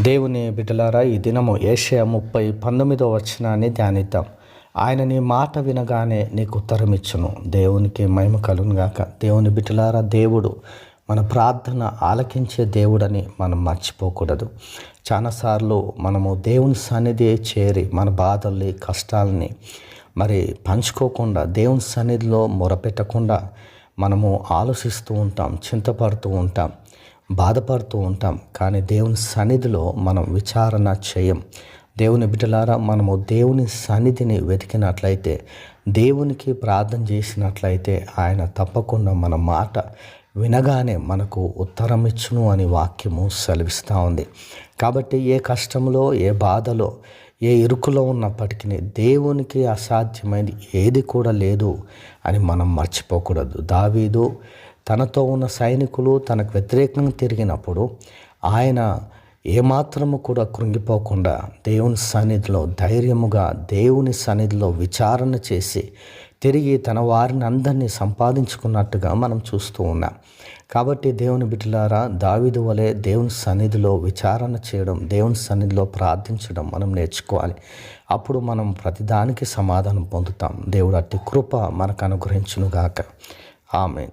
దేవుని బిడ్డలారా ఈ దినము ఏషియా ముప్పై పంతొమ్మిదో వచనాన్ని ధ్యానిద్దాం. ఆయన నీ మాట వినగానే నీకు ఉత్తరం ఇచ్చును. దేవునికి మహిమ కలుగుగాక దేవుని బిడ్డలారా దేవుడు మన ప్రార్థన ఆలకించే దేవుడని మనం మర్చిపోకూడదు. చాలాసార్లు మనము దేవుని సన్నిధి చేరి మన బాధల్ని కష్టాలని మరి పంచుకోకుండా దేవుని సన్నిధిలో మొరపెట్టకుండా మనము ఆలోచిస్తూ ఉంటాం చింతపడుతూ ఉంటాం. బాధపడుతూ ఉంటాం. కానీ దేవుని సన్నిధిలో మనం విచారణ చేయం. దేవుని బిడ్డలారా మనము దేవుని సన్నిధిని వెతికినట్లయితే దేవునికి ప్రార్థన చేసినట్లయితే ఆయన తప్పకుండా మన మాట వినగానే మనకు ఉత్తరం ఇచ్చును అని వాక్యము సెలవిస్తూ ఉంది. కాబట్టి ఏ కష్టంలో ఏ బాధలో ఏ ఇరుకులో ఉన్నప్పటికీ దేవునికి అసాధ్యమైనది ఏది కూడా లేదు అని మనం మర్చిపోకూడదు. దావీదు తనతో ఉన్న సైనికులు తనకు వ్యతిరేకంగా తిరిగినప్పుడు ఆయన ఏమాత్రము కూడా కృంగిపోకుండా దేవుని సన్నిధిలో ధైర్యముగా దేవుని సన్నిధిలో విచారణ చేసి తిరిగి తన వారిని అందరినీ సంపాదించుకున్నట్టుగా మనం చూస్తూ ఉన్నాం. కాబట్టి దేవుని బిడ్డలారా దావిదు వలె దేవుని సన్నిధిలో విచారణ చేయడం దేవుని సన్నిధిలో ప్రార్థించడం మనం నేర్చుకోవాలి. అప్పుడు మనం ప్రతిదానికి సమాధానం పొందుతాం. దేవుడు అట్టి కృప మనకు అనుగ్రహించునుగాక. ఆమె